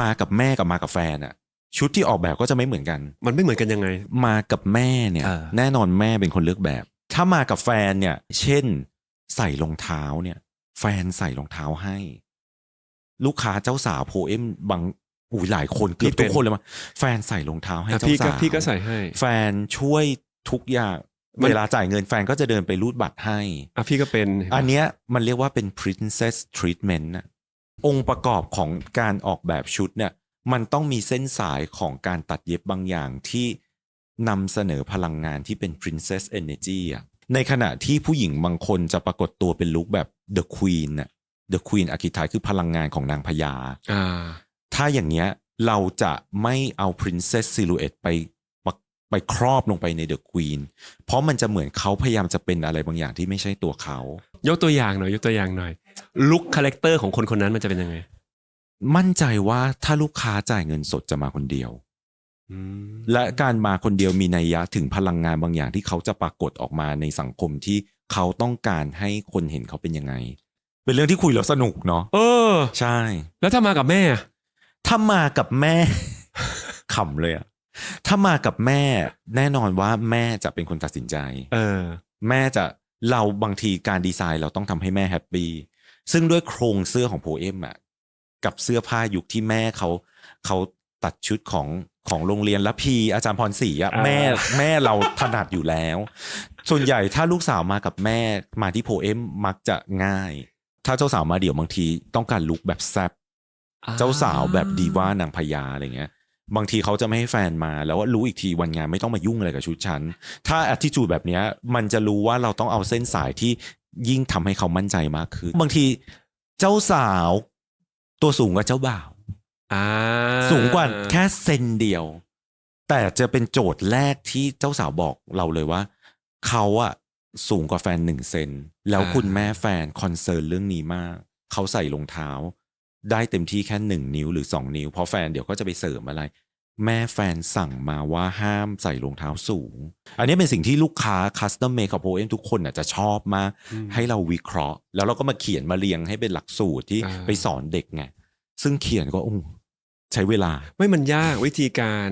มากับแม่กับมากับแฟนอะชุดที่ออกแบบก็จะไม่เหมือนกัน มันไม่เหมือนกันยังไง มากับแม่เนี่ย อ่า แน่นอนแม่เป็นคนเลือกแบบ ถ้ามากับแฟนเนี่ย เช่น ใส่รองเท้าเนี่ย แฟนใส่รองเท้าให้ ลูกค้าเจ้าสาวโพเอมบางอุ้ยหลายคนเกือบทุกคนเลยมาแฟนใส่รองเท้าให้อะเจ้าพี่ก็สาว พี่ก็ใส่ให้ แฟนช่วยทุกอย่างมัน เวลาจ่ายเงินแฟนก็จะเดินไปรูดบัตรให้ อะพี่ก็เป็นอันเนี้ยมันเรียกว่าเป็น princess treatment นะ องค์ประกอบของการออกแบบชุดเนี่ยมันต้องมีเส้นสายของการตัดเย็บบางอย่างที่นำเสนอพลังงานที่เป็น princess energy อะในขณะที่ผู้หญิงบางคนจะปรากฏตัวเป็นลุคแบบ the queen น่ะ the queen archetype คือพลังงานของนางพญาอ่าถ้าอย่างเนี้ยเราจะไม่เอา princess silhouette ไปปะไปครอบลงไปใน the queen เพราะมันจะเหมือนเขาพยายามจะเป็นอะไรบางอย่างที่ไม่ใช่ตัวเขา ยกตัวอย่างหน่อย ยกตัวอย่างหน่อย ลุคคาแรคเตอร์ของคนคนนั้นมันจะเป็นยังไง มั่นใจว่าถ้าลูกค้าจ่ายเงินสดจะมาคนเดียวอืมและการมาคนเดียวมีนัยยะถึงพลังงานบางอย่างที่เขาจะปรากฏออกมาในสังคมที่เขาต้องการให้คนเห็นเขาเป็นยังไง เป็นเรื่องที่คุยแล้วสนุกเนาะเออ ใช่ แล้วถ้ามากับแม่อะถ้ามากับแม่ ขำเลยอะถ้ามากับแม่แน่นอนว่าแม่จะเป็นคนตัดสินใจ เออ แม่จะเราบางทีการดีไซน์เราต้องทำให้แม่แฮปปี้ ซึ่งด้วยโครงเสื้อของโพเอมอะกับเสื้อผ้ายุคที่แม่เขาเขาตัดชุดของของโรงเรียนละพีอาจารย์พรศรีอะอ่าแม่แม่เราถนัดอยู่แล้ว ส่วนใหญ่ถ้าลูกสาวมากับแม่มาที่โพเอมมักจะง่าย ถ้าเจ้าสาวมาเดี่ยวบางทีต้องการลุคแบบแซบเจ้าสาวแบบดีว่านางพญาอะไรเงี้ย บางทีเขาจะไม่ให้แฟนมาแล้วว่ารู้อีกทีวันงานไม่ต้องมายุ่งอะไรกับชุดฉัน ถ้า attitude แบบเนี้ยมันจะรู้ว่าเราต้องเอาเส้นสายที่ ยิ่งทำให้เขามั่นใจมากขึ้นบางทีเจ้าสาว ตัวสูงกว่าเจ้าบ่าวอ่าสูงกว่าแค่เซนเดียว แต่จะเป็นโจทย์แรกที่เจ้าสาวบอกเราเลยว่า เขาอะสูงกว่าแฟนหนึ่งเซนแล้วคุณแม่แฟนคอนเซิร์นเรื่องนี้มาก เขาใส่รองเท้า ได้เต็มที่แค่หนึ่งนิ้วหรือสองนิ้ว เพราะแฟนเดี๋ยวก็จะไปเสริมอะไร แม่แฟนสั่งมาว่าห้ามใส่รองเท้าสูง อันนี้เป็นสิ่งที่ลูกค้าคัสตอมเมคกับโพเอมทุกคนอาจจะชอบมากอืมให้เราวิเคราะห์ แล้วเราก็มาเขียนมาเรียงให้เป็นหลักสูตรที่อ่าไปสอนเด็กไง ซึ่งเขียนก็อู้ใช้เวลา ไม่มันยากวิธีการ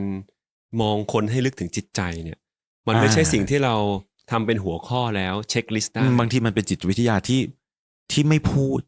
มองคนให้ลึกถึงจิตใจเนี่ย มันไม่อ่าใช่สิ่งที่เราทำเป็นหัวข้อแล้วเช็คลิสต์ได้บางทีมันเป็นจิตวิทยาที่ที่ไม่พูด